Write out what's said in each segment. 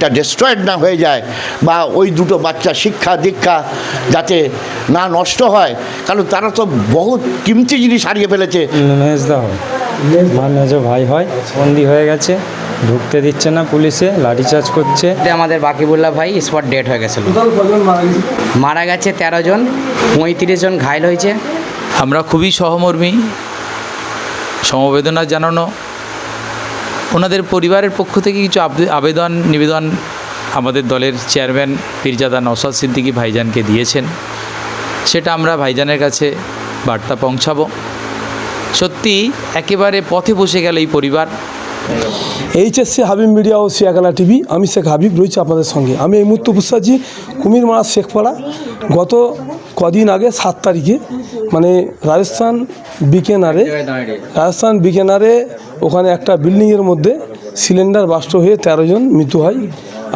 টা ডিস্ট্রয়েড না হয়ে যায় বা ওই দুটো বাচ্চা শিক্ষা দীক্ষা যাতে না নষ্ট হয় কারণ তারা তো বহুত কিমতি জিনিস হারিয়ে ফেলেছে। ভাই হয় বন্দি হয়ে গেছে ঢুকতে দিচ্ছে না পুলিশে লাঠিচার্জ করছে। এতে আমাদের বাকিবুল্লাহ ভাই স্পট ডেট হয়ে গেছিল। মারা গেছে তেরো জন পঁয়ত্রিশ জন ঘায়ল হয়েছে। আমরা খুবই সহমর্মী সমবেদনা জানানো ওনাদের পরিবারের পক্ষ থেকে কিছু আবে- আবেদন, নিবেদন আমাদের দলের চেয়ারম্যান পীরজাদা নওসাদ সিদ্দিকী ভাইজানকে দিয়েছেন। সেটা আমরা ভাইজানের কাছে বার্তা পৌঁছাবো। সত্যি একেবারে পথে বসে গেল এই পরিবার। এইচএসসি হাবিব মিডিয়া ও সিয়াকানা টিভি, আমি শেখ হাবিব, রয়েছি আপনাদের সঙ্গে। আমি এই মুহূর্তে উপস্থিত আছি কুমিরমারা শেখপাড়া। গত কদিন আগে সাত তারিখে মানে রাজস্থান বিকেনারে রাজস্থান বিকেনারে ওখানে একটা বিল্ডিংয়ের মধ্যে সিলিন্ডার বাস্ট হয়ে তেরো জন মৃত্যু হয়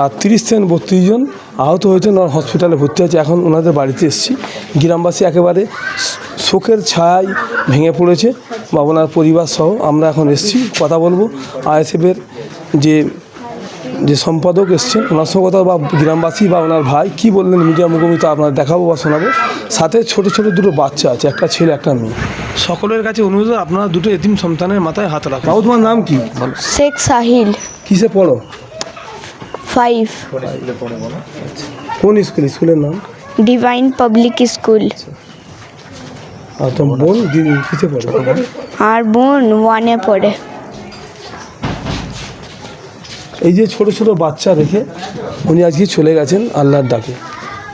আর তিরিশ থেকে বত্রিশ জন আহত হয়েছেন, ওনার হসপিটালে ভর্তি আছে এখন ওনাদের বাড়িতে এসেছি। গ্রামবাসী একেবারে শোকের ছায় ভেঙে পড়েছে। বা ওনার পরিবার সহ আমরা এখন এসেছি কথা বলব। আইএসএফের যে যে সম্পাদক এসছেন ওনার সঙ্গে কথা বা গ্রামবাসী বা ওনার ভাই কি বললেন মিডিয়া মুখোমুখি তা আপনার দেখাবো বা শোনাবো। সাথে ছোট ছোট দুটো বাচ্চা আছে একটা ছেলে একটা মেয়ে। সকলের কাছে অনুরোধ আপনারা দুটো এতিম সন্তানের মাথায় হাত রাখুন। বাবু তোমার নাম কি? শেখ সাহিল। কিসে পড়ো? ফাইভ। কোন স্কুল? স্কুলের নাম? Divine public school. আর বোন কিসে পড়ো? আর বোন ওয়ানে পড়ে। এই যে ছোট ছোট বাচ্চা রেখে উনি আজকে চলে গেছেন আল্লাহর ডাকে।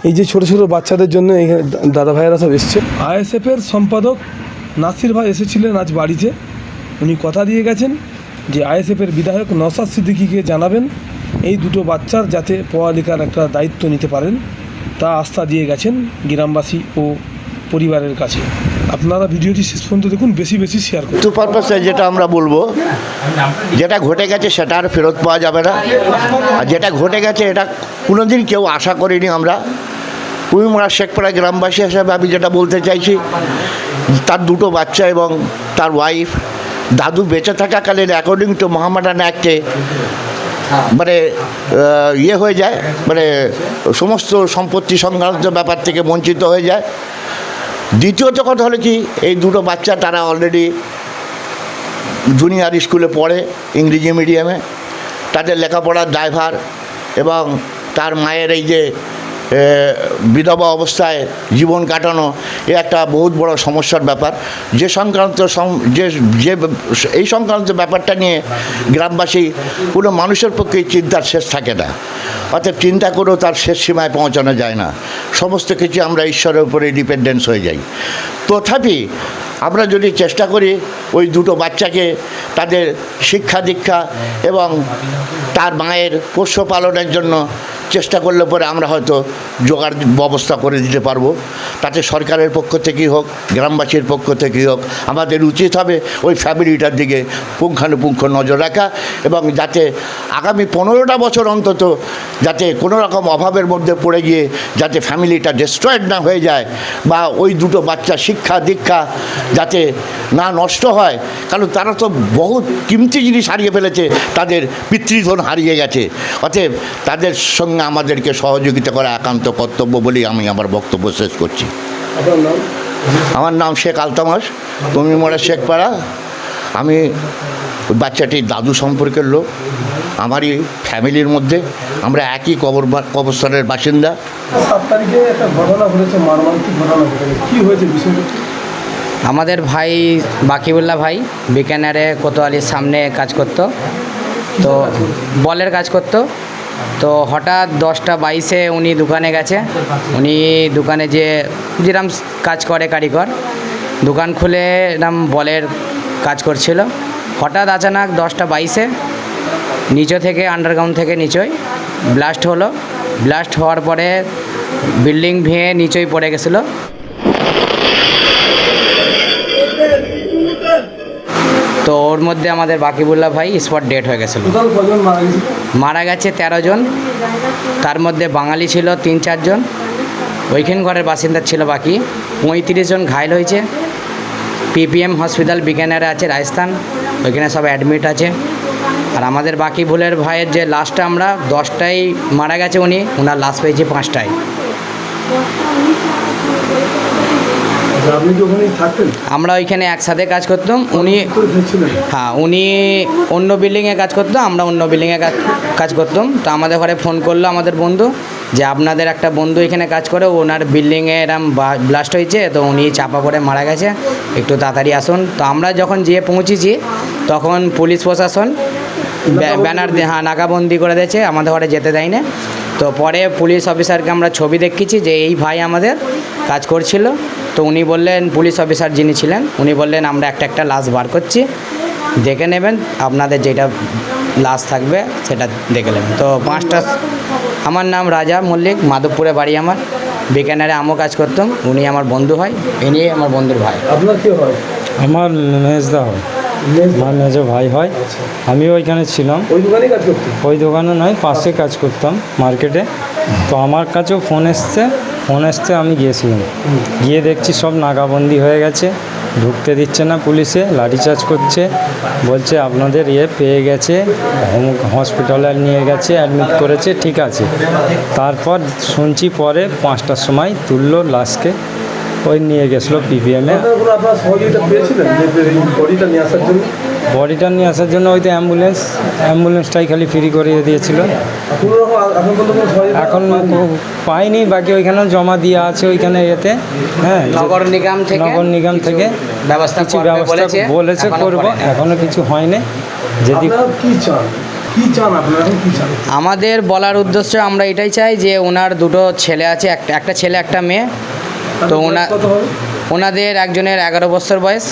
এই যে ছোট ছোট বাচ্চাদের জন্য এখানে দাদা ভাইয়েরা সব এসছে। আইএসএফের সম্পাদক নাসির ভাই এসেছিলেন আজ বাড়িতে। উনি কথা দিয়ে গেছেন যে আইএসএফের বিধায়ক নসাদ সিদ্দিকিকে জানাবেন এই দুটো বাচ্চার যাতে পড়ালেখার একটা দায়িত্ব নিতে পারেন। তা আস্থা দিয়ে গেছেন গ্রামবাসী ও পরিবারের কাছে। আপনারা ভিডিওটি শেষ পর্যন্ত দেখুন, বেশি বেশি শেয়ার করুন। টু পারপাসে যেটা আমরা বলব, যেটা ঘটে গেছে সেটা আর ফেরত পাওয়া যাবে না। আর যেটা ঘটে গেছে, এটা কোনোদিন কেউ আশা করিনি আমরা। কুমিমরা শেখপাড়া গ্রামবাসী হিসাবে আমি যেটা বলতে চাইছি, তার দুটো বাচ্চা এবং তার ওয়াইফ দাদু বেঁচে থাকাকালীন অ্যাকর্ডিং টু মোহাম্মদান অ্যাক্টে মানে ইয়ে হয়ে যায় মানে সমস্ত সম্পত্তি সংক্রান্ত ব্যাপার থেকে বঞ্চিত হয়ে যায়। দ্বিতীয়ত কথা হলো কি, এই দুটো বাচ্চা তারা অলরেডি জুনিয়র স্কুলে পড়ে, ইংরেজি মিডিয়ামে তাদের লেখাপড়ার ড্রাইভার এবং তার মায়ের এই যে বিধবা অবস্থায় জীবন কাটানো, এ একটা বহুত বড় সমস্যার ব্যাপার। যে সংক্রান্ত যে যে, এই সংক্রান্ত ব্যাপারটা নিয়ে গ্রামবাসী কোনো মানুষের পক্ষে চিন্তার শেষ থাকে না। অতএব চিন্তা করেও তার শেষ সীমায় পৌঁছানো যায় না। সমস্ত কিছু আমরা ঈশ্বরের উপরে ডিপেন্ডেন্স হয়ে যাই। তথাপি আমরা যদি চেষ্টা করি, ওই দুটো বাচ্চাকে তাদের শিক্ষা দীক্ষা এবং তার মায়ের পোষ্য পালনের জন্য চেষ্টা করলে পরে আমরা হয়তো জোগাড় ব্যবস্থা করে দিতে পারব। তাতে সরকারের পক্ষ থেকেই হোক, গ্রামবাসীর পক্ষ থেকেই হোক, আমাদের উচিত হবে ওই ফ্যামিলিটার দিকে পুঙ্খানুপুঙ্খ নজর রাখা এবং যাতে আগামী পনেরোটা বছর অন্তত যাতে কোনো রকম অভাবের মধ্যে পড়ে গিয়ে যাতে ফ্যামিলিটা ডিস্ট্রয়েড না হয়ে যায় বা ওই দুটো বাচ্চা শিক্ষা, দীক্ষা যাতে না নষ্ট হয়। কারণ তারা তো বহুত কিমতি জিনিস হারিয়ে ফেলেছে, তাদের পিতৃধন হারিয়ে গেছে। অতএব তাদের সঙ্গে আমাদেরকে সহযোগিতা করা একান্ত কর্তব্য বলেই আমি আমার বক্তব্য শেষ করছি। আমার নাম শেখ আলতামাস তুমি মোড়া শেখপাড়া আমি বাচ্চাটির দাদু সম্পর্কের লোক। আমারই ফ্যামিলির মধ্যে আমরা একই কবর কবরস্থানের বাসিন্দা। সাত তারিখে একটা ঘটনা ঘটেছে মারমান্তিক ঘটনা ঘটেছে। কী হয়েছে বিষয়টা? কি? আমাদের ভাই বাকিবুল্লাহ ভাই বিকানারে কোতোয়ালির সামনে কাজ করত। তো বলের কাজ করত। তো হঠাৎ দশটা বাইশে উনি দোকানে গেছে। উনি দোকানে যে যেরম কাজ করে কারিগর, দোকান খুলে এরম বলের কাজ করছিল। হঠাৎ আচানক দশটা বাইশে নিচে থেকে আন্ডারগ্রাউন্ড থেকে নিচই ব্লাস্ট হলো। ব্লাস্ট হওয়ার পরে বিল্ডিং ভেঙে নিচেই পড়ে গেছিল। তো ওর মধ্যে আমাদের বাকিবুল্লাহ ভাই স্পট ডেট হয়ে গেছিল। মারা গেছে? তেরো জন। তার মধ্যে বাঙালি ছিল তিন চারজন ওইখান ঘরের বাসিন্দা ছিল বাকি। পঁয়ত্রিশ জন ঘায়ল হয়েছে। পিপিএম হসপিটাল বিজ্ঞানের আছে রাজস্থান। ওইখানে সব অ্যাডমিট আছে। আর আমাদের বাকি ভুলের ভাইয়ের যে লাস্টটা আমরা দশটায় মারা গেছে উনি। ওনার লাশ পেয়েছি পাঁচটায়। আপনি কি ওখানেই থাকতেন? আমরা ওইখানে একসাথে কাজ করতাম। উনি হ্যাঁ উনি অন্য বিল্ডিংয়ে কাজ করতো আমরা অন্য বিল্ডিংয়ে কাজ কাজ করতাম। তো আমাদের ঘরে ফোন করল আমাদের বন্ধু যে আপনাদের একটা বন্ধু এখানে কাজ করে ওনার বিল্ডিংয়ে এরম ব্লাস্ট হয়েছে তো উনি চাপা পড়ে মারা গেছে। একটু তাড়াতাড়ি আসুন। তো আমরা যখন যেয়ে পৌঁছেছি তখন পুলিশ প্রশাসন ব্যা- ব্যানার দিয়ে হ্যাঁ নাকাবন্দি করে দিয়েছে। আমাদের ঘরে যেতে দেয় না তো পরে পুলিশ অফিসারকে আমরা ছবি দেখিয়েছি যে এই ভাই আমাদের কাজ করছিল। তো উনি বললেন পুলিশ অফিসার যিনি ছিলেন উনি বললেন আমরা একটা একটা লাশ বার করছি। দেখে নেবেন আপনাদের যেটা লাশ থাকবে সেটা দেখে নেবেন। তো পাঁচটা আমার নাম রাজা মল্লিক মাধবপুরে বাড়ি আমার। বিকানারে আমও কাজ করতাম উনি আমার বন্ধু হয় ইনি আমার বন্ধুর ভাই। আপনার কি হয়? আমার মেজদা হয়। আমার ভাই হয়। আমি ওইখানে ছিলাম। ওই কাজ করতেন? ওই দোকানে নয় পাশে কাজ করতাম মার্কেটে। তো আমার কাছেও ফোন এসছে ফোন এসছে আমি গিয়েছিলাম। গিয়ে দেখছি সব নাগাবন্দি হয়ে গেছে, ঢুকতে দিচ্ছে না পুলিশে লাঠিচার্জ করছে, বলছে আপনাদের ইয়ে পেয়ে গেছে হসপিটালে নিয়ে গেছে অ্যাডমিট করেছে, ঠিক আছে। তারপর শুনছি পরে পাঁচটার সময় তুললো লাশকে, ওই নিয়ে গেছিল পিপিএমে বডিটা নিয়ে আসার জন্য ওই তো অ্যাম্বুলেন্স অ্যাম্বুলেন্সটাই খালি ফ্রি করিয়ে দিয়েছিল। এখন পাইনি বাকি ওইখানে জমা দিয়ে আছে ওইখানে এতে হ্যাঁ নগর নিগম থেকে নগর নিগম থেকে ব্যবস্থা কিছু ব্যবস্থা বলেছে করব এখনও কিছু হয়নি। যদি কি চান? কি চান আপনারা? এখন কি চান? আমাদের বলার উদ্দেশ্য আমরা এটাই চাই যে ওনার দুটো ছেলে আছে একটা একটা ছেলে একটা মেয়ে। তো ওনা ওনাদের একজনের এগারো বছর বয়স।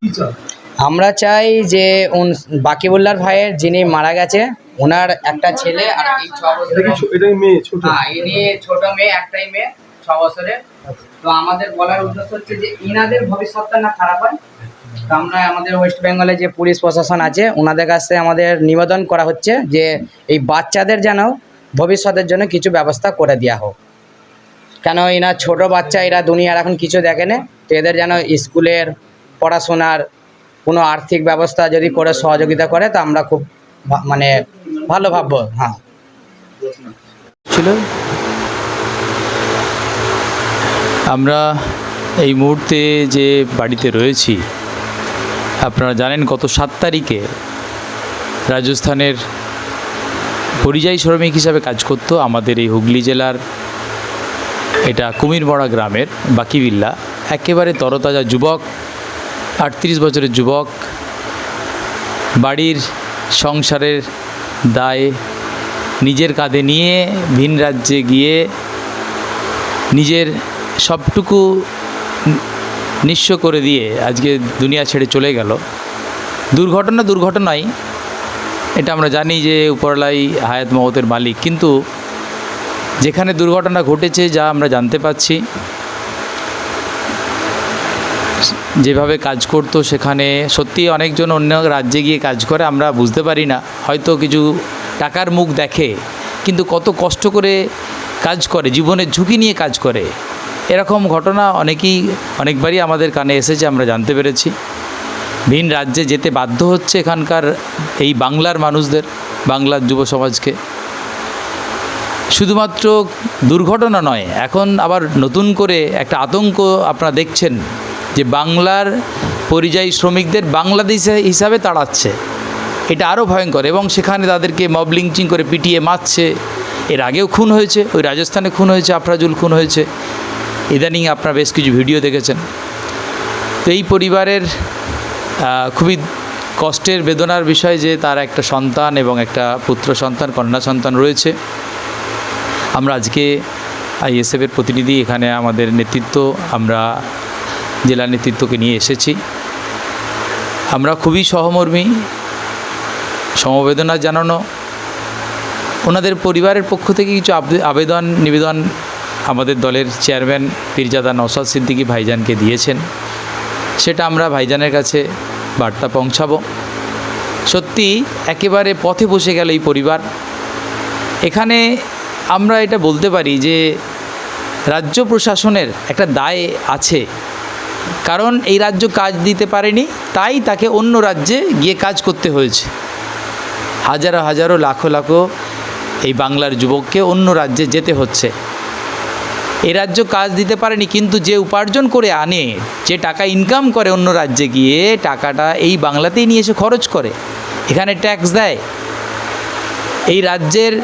কি চান? আমরা চাই যে উন বাকিবুল্লার ভাইয়ের যিনি মারা গেছে ওনার একটা ছেলে আর এই ছ বছরের মেয়ে ছোট? ইনি ছোট মেয়ে একটাই মেয়ে ছ বছরের। তো আমাদের বলার উদ্দেশ্য হচ্ছে যে ইনাদের ভবিষ্যৎটা না খারাপ হয়। তো আমরা আমাদের ওয়েস্ট বেঙ্গলে যে পুলিশ প্রশাসন আছে ওনাদের কাছে আমাদের নিবেদন করা হচ্ছে যে এই বাচ্চাদের যেন ভবিষ্যতের জন্য কিছু ব্যবস্থা করে দেওয়া হোক। কেন এরা ছোট বাচ্চা এরা দুনিয়ার এখন কিছু দেখে না তো এদের যেন স্কুলের পড়াশোনার কোনো আর্থিক ব্যবস্থা যদি করে সহযোগিতা করে তা আমরা খুব মানে ভালো ভাববো হ্যাঁ। ছিল? আমরা এই মুহূর্তে যে বাড়িতে রয়েছি আপনারা জানেন গত সাত তারিখে রাজস্থানের পরিযায়ী শ্রমিক হিসাবে কাজ করতো আমাদের এই হুগলি জেলার এটা কুমিরমড়া গ্রামের বাকিবিল্লা একেবারে তরতাজা যুবক আটত্রিশ বছরের যুবক, বাড়ির সংসারের দায় নিজের কাঁধে নিয়ে ভিন রাজ্যে গিয়ে নিজের সবটুকু নিঃস্ব করে দিয়ে আজকে দুনিয়া ছেড়ে চলে গেল। দুর্ঘটনা দুর্ঘটনাই, এটা আমরা জানি যে উপরলাই হায়াত মহতের মালিক। কিন্তু যেখানে দুর্ঘটনা ঘটেছে যা আমরা জানতে পাচ্ছি যেভাবে কাজ করতো সেখানে সত্যি অনেকজন অন্য রাজ্যে গিয়ে কাজ করে, আমরা বুঝতে পারি না। হয়তো কিছু টাকার মুখ দেখে, কিন্তু কত কষ্ট করে কাজ করে, জীবনের ঝুঁকি নিয়ে কাজ করে। এরকম ঘটনা অনেকেই, অনেকবারই আমাদের কানে এসেছে, আমরা জানতে পেরেছি। ভিন রাজ্যে যেতে বাধ্য হচ্ছে এখানকার এই বাংলার মানুষদের, বাংলার যুব সমাজকে। শুধুমাত্র দুর্ঘটনা নয়, এখন আবার নতুন করে একটা আতঙ্ক আপনারা দেখছেন। যে বাংলার পরিযায়ী শ্রমিকদের বাংলাদেশ হিসাবে তাড়াচ্ছে। এটা আরও ভয়ঙ্কর এবং সেখানে তাদেরকে মব করে পিটিয়ে মারছে। এর আগেও খুন হয়েছে, ওই রাজস্থানে খুন হয়েছে, আফরাজুল খুন হয়েছে। ইদানিং আপনারা বেশ কিছু ভিডিও দেখেছেন। তো এই পরিবারের খুবই কষ্টের, বেদনার বিষয় যে তার একটা সন্তান এবং একটা পুত্র সন্তান, কন্যা সন্তান রয়েছে। আমরা আজকে আইএসএফের প্রতিনিধি, এখানে আমাদের নেতৃত্ব, আমরা জেলা নেতৃত্বকে নিয়ে এসেছি। আমরা খুবই সহমর্মী, সমবেদনা জানানো, ওনাদের পরিবারের পক্ষ থেকে কিছু আবে- আবেদন, নিবেদন আমাদের দলের চেয়ারম্যান পীরজাদা নওসাদ সিদ্দিকী ভাইজানকে দিয়েছেন। সেটা আমরা ভাইজানের কাছে বার্তা পৌঁছাবো। সত্যি একেবারে পথে বসে গেল এই পরিবার। এখানে আমরা এটা বলতে পারি যে, রাজ্য প্রশাসনের একটা দায় আছে। কারণ এই রাজ্য কাজ দিতে পারেনি, তাই তাকে অন্য রাজ্যে গিয়ে কাজ করতে হয়েছে। হাজারো হাজারো, লাখো লাখো এই বাংলার যুবককে অন্য রাজ্যে যেতে হচ্ছে। এ রাজ্য কাজ দিতে পারেনি, কিন্তু যে উপার্জন করে আনে, যে টাকা ইনকাম করে অন্য রাজ্যে গিয়ে টাকাটা এই বাংলাতেই নিয়ে এসে খরচ করে, এখানে ট্যাক্স দেয়। এই রাজ্যের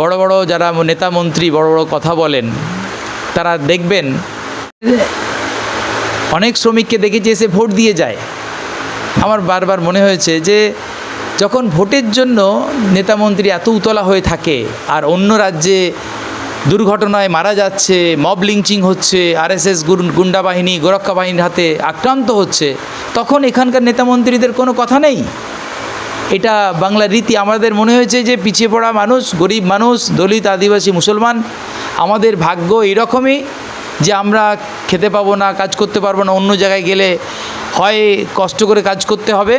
বড় বড় যারা নেতা মন্ত্রী, বড় বড় কথা বলেন, তারা দেখবেন অনেক শ্রমিককে দেখেছি এসে ভোট দিয়ে যায়। আমার বারবার মনে হয়েছে যে, যখন ভোটের জন্য নেতামন্ত্রী এত উতলা হয়ে থাকে, আর অন্য রাজ্যে দুর্ঘটনায় মারা যাচ্ছে মব লিঞ্চিং হচ্ছে আরএসএস গুন্ডা বাহিনী, গোরক্ষা বাহিনীর হাতে আক্রান্ত হচ্ছে, তখন এখানকার নেতামন্ত্রীদের কোনো কথা নেই। এটা বাংলার রীতি। আমাদের মনে হয়েছে যে, পিছিয়ে পড়া মানুষ, গরিব মানুষ, দলিত, আদিবাসী, মুসলমান, আমাদের ভাগ্য এইরকমই। যে আমরা খেতে পাবো না, কাজ করতে পারব না, অন্য জায়গায় গেলে হয় কষ্ট করে কাজ করতে হবে,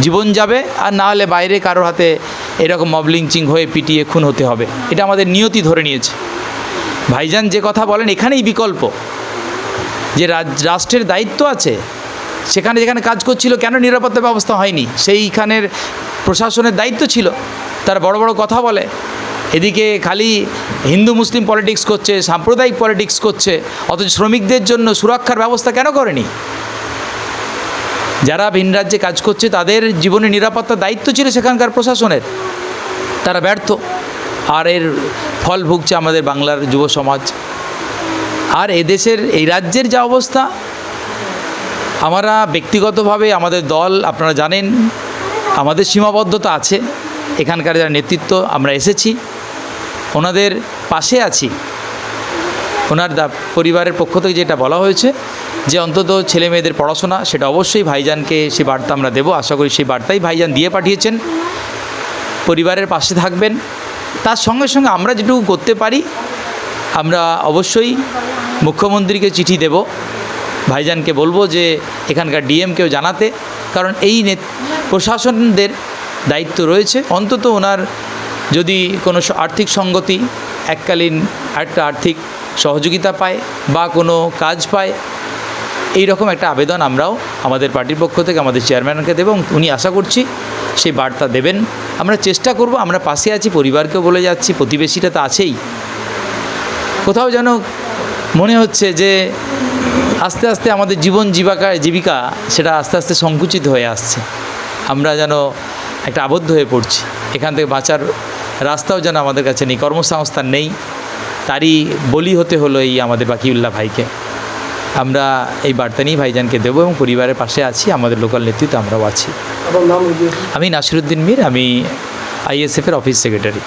জীবন যাবে, আর না হলে বাইরে কারোর হাতে এরকম মবলিংচিং হয়ে পিটিয়ে খুন হতে হবে। এটা আমাদের নিয়তি ধরে নিয়েছে। ভাইজান যে কথা বলেন, এখানেই বিকল্প। যে রাষ্ট্রের দায়িত্ব আছে, সেখানে যেখানে কাজ করছিল, কেন নিরাপত্তা ব্যবস্থা হয়নি? সেইখানের প্রশাসনের দায়িত্ব ছিল। তারা বড় বড় কথা বলে। এদিকে খালি হিন্দু মুসলিম পলিটিক্স করছে, সাম্প্রদায়িক পলিটিক্স করছে, অথচ শ্রমিকদের জন্য সুরক্ষার ব্যবস্থা কেন করেনি? যারা ভিন রাজ্যে কাজ করছে, তাদের জীবনে নিরাপত্তার দায়িত্ব ছিল সেখানকার প্রশাসনের। তারা ব্যর্থ। আর এর ফল ভুগছে আমাদের বাংলার যুব সমাজ। আর এদেশের, এই রাজ্যের যা অবস্থা, আমরা ব্যক্তিগতভাবে আমাদের দল, আপনারা জানেন, আমাদের সীমাবদ্ধতা আছে। এখানকার যারা নেতৃত্ব, আমরা এসেছি। ওনাদের পাশে আছি। ওনার দা পরিবারের পক্ষ থেকে যেটা বলা হয়েছে যে অন্তত ছেলে মেয়েদের পড়াশোনা, সেটা অবশ্যই ভাইজানকে সে বার্তা আমরা দেবো। আশা করি সেই বার্তাই ভাইজান দিয়ে পাঠিয়েছেন। পরিবারের পাশে থাকবেন। তার সঙ্গে সঙ্গে আমরা যেটুকু করতে পারি, আমরা অবশ্যই মুখ্যমন্ত্রীকে চিঠি দেব। ভাইজানকে বলব যে এখানকার ডিএমকেও জানাতে, কারণ এই প্রশাসনদের দায়িত্ব রয়েছে। অন্তত ওনার যদি কোনো আর্থিক সঙ্গতি, এককালীন একটা আর্থিক সহযোগিতা পায় বা কোনো কাজ পায় এই রকম একটা আবেদন আমরাও আমাদের পার্টির পক্ষ থেকে আমাদের চেয়ারম্যানকে দেবো এবং উনি আশা করছি সেই বার্তা দেবেন। আমরা চেষ্টা করব, আমরা পাশে আছি, পরিবারকেও বলে যাচ্ছি প্রতিবেশীটা তো আছেই। কোথাও যেন মনে হচ্ছে যে আস্তে আস্তে আমাদের জীবন জীবিকা জীবিকা সেটা আস্তে আস্তে সংকুচিত হয়ে আসছে। আমরা যেন একটা আবদ্ধ হয়ে পড়ছি, এখান থেকে বাঁচার রাস্তাও যেন আমাদের কাছে নেই কর্মসংস্থান নেই তারই বলি হতে হলো এই আমাদের বাকিউল্লাহ ভাইকে। আমরা এই বার্তা নিয়ে ভাইজানকে দেবো এবং পরিবারের পাশে আছি আমাদের লোকাল নেতৃত্ব আমরাও আছি। আমি নাসিরুদ্দিন মীর আমি আইএসএফের অফিস সেক্রেটারি।